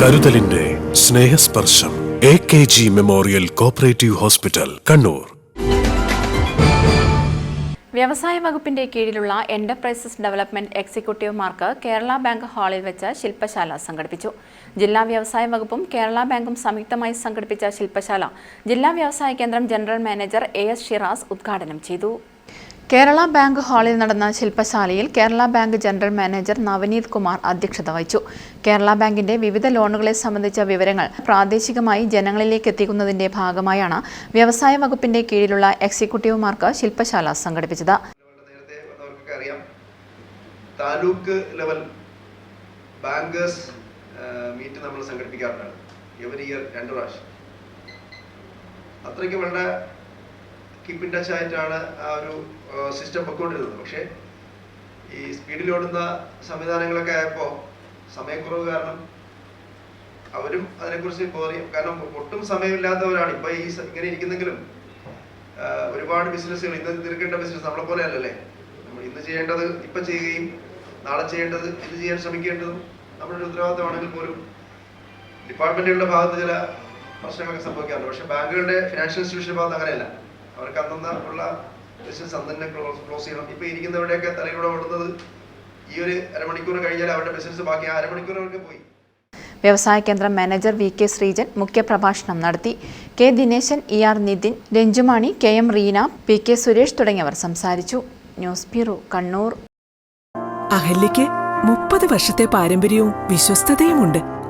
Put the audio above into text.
കരുതലിന്റെ Snehasparsham. A K G memorial cooperative hospital Kannur. വ്യവസായ വകുപ്പിന്റെ കീഴിലുള്ള എന്റർപ്രൈസസ് ഡെവലപ്മെന്റ് എക്സിക്യൂട്ടീവുമാർക്ക് കേരള ബാങ്ക് ഹാളിൽ വെച്ച് ശില്പശാല സംഘടിപ്പിച്ചു. ജില്ലാ വ്യവസായ വകുപ്പും കേരള ബാങ്കും സംയുക്തമായി സംഘടിപ്പിച്ച ശില്പശാല ജില്ലാ വ്യവസായ കേന്ദ്രം general manager A S Shiraz ഉദ്ഘാടനം ചെയ്തു. കേരള ബാങ്ക് ഹാളിൽ നടന്ന ശില്പശാലയിൽ Kerala bank general manager Navneeth Kumar അധ്യക്ഷത വഹിച്ചു. കേരള ബാങ്കിന്റെ വിവിധ ലോണുകളെ സംബന്ധിച്ച വിവരങ്ങൾ പ്രാദേശികമായി ജനങ്ങളിലേക്ക് എത്തിക്കുന്നതിന്റെ ഭാഗമായാണ് വ്യവസായ വകുപ്പിന്റെ കീഴിലുള്ള എക്സിക്യൂട്ടീവുമാർക്ക് ശില്പശാല സംഘടിപ്പിച്ചത്. താലൂക്ക് ലെവൽ ബാങ്കേഴ്സ് മീറ്റ് നമ്മൾ സംഘടിപ്പിക്കാറുണ്ട്. എവറി ഇയർ രണ്ട് പ്രാവശ്യം. അത്രയ്ക്ക് വളരെ കീപ്പ് ഇൻ ടച്ച് ആയിട്ടാണ് ആ ഒരു സിസ്റ്റം പൊയ്ക്കൊണ്ടിരുന്നത് പക്ഷേ ഈ സ്പീഡിൽ ഓടുന്ന സംവിധാനങ്ങളൊക്കെ ആയപ്പോൾ സമയക്കുറവ് കാരണം അവരും അതിനെക്കുറിച്ച് ബോറി കാരണം ഒട്ടും സമയമില്ലാത്തവരാണ്. ഇപ്പൊ ഈ ഇങ്ങനെ ഇരിക്കുന്നെങ്കിലും ഒരുപാട് ബിസിനസ്സുകൾ ഇന്ന് തീർക്കേണ്ട ബിസിനസ് നമ്മളെ പോലെ അല്ലല്ലേ? നമ്മൾ ഇന്ന് ചെയ്യേണ്ടത് ഇപ്പൊ ചെയ്യുകയും നാളെ ചെയ്യേണ്ടത് ഇത് ചെയ്യാൻ ശ്രമിക്കേണ്ടതും നമ്മുടെ ഒരു ഉത്തരവാദിത്തമാണെങ്കിൽ പോലും ഡിപ്പാർട്ട്മെന്റുകളുടെ ഭാഗത്ത് ചില പ്രശ്നങ്ങളൊക്കെ സംഭവിക്കാറുണ്ട്. പക്ഷെ ബാങ്കുകളുടെ ഫിനാൻഷ്യൽ ഇൻസ്റ്റിറ്റ്യൂഷന്റെ ഭാഗത്ത് അങ്ങനെയല്ല. അവർക്ക് അന്നന്ന് ഉള്ള ബിസിനസ് അന്ന് തന്നെ ക്ലോസ് ചെയ്യണം. ഇപ്പൊ ഇരിക്കുന്നവരുടെയൊക്കെ തലയിലൂടെ ഓടുന്നത് ഈ ഒരു അരമണിക്കൂർ കഴിഞ്ഞാൽ അവരുടെ ബിസിനസ് ബാക്കി ആ അരമണിക്കൂർ അവർക്ക് പോയി. വ്യവസായ കേന്ദ്രം മാനേജർ വി കെ ശ്രീജൻ മുഖ്യപ്രഭാഷണം നടത്തി. K Dineshan E R Nithin Ranjumani K M Reena P K Suresh തുടങ്ങിയവർ സംസാരിച്ചു. News bureau Kannur. അഹല്യയ്ക്ക് മുപ്പത് വർഷത്തെ പാരമ്പര്യവും വിശ്വസ്തതയുമുണ്ട്.